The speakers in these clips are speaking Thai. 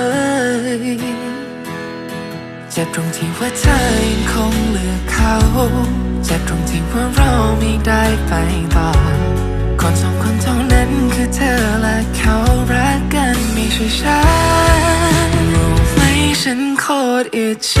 ย เจ็บตรงที่ว่าเธอยังคงเลือกเขา เจ็บตรงที่ว่าเราไม่ได้ไปต่อ คนสองคนเท่านั้นคือเธอและเขารักกันไม่ใช่ฉันรู้ไหมฉันโคตรอิจฉา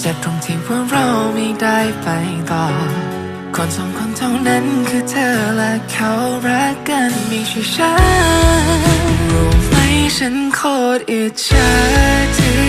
เจ็บตรงที่ว่าเราไม่ได้ไปต่อ คนสองคนเท่านั้นคือเธอและเขารักกันไม่ใช่ฉันรู้ไหมฉันโคตรอิจฉาที่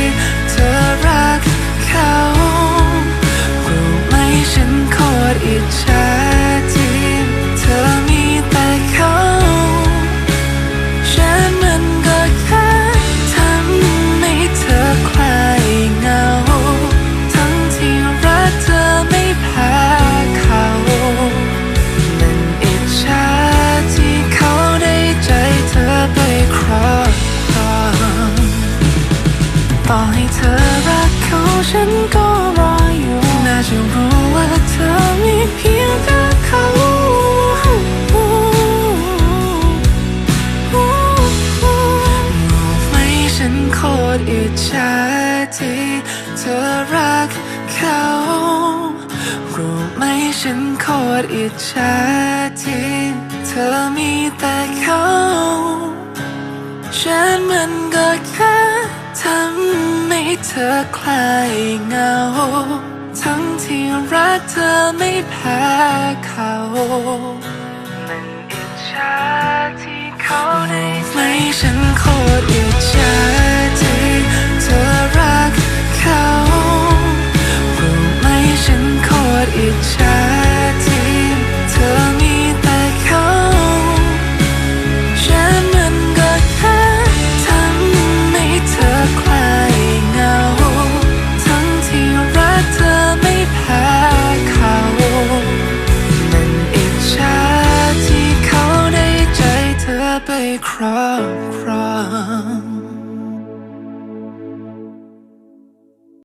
ฉันก็รออยู่น่าจะรู้ว่าเธอมีเพียงแต่เขารู้ไหมฉันโคตรอิจฉาที่เธอรักเขารู้ไหมฉันโคตรอิจฉาที่เธอมีแต่เขาฉันมันก็แค่ เธอคลายเงา ทั้งที่รักเธอไม่แพ้เขา ไปครอบครอง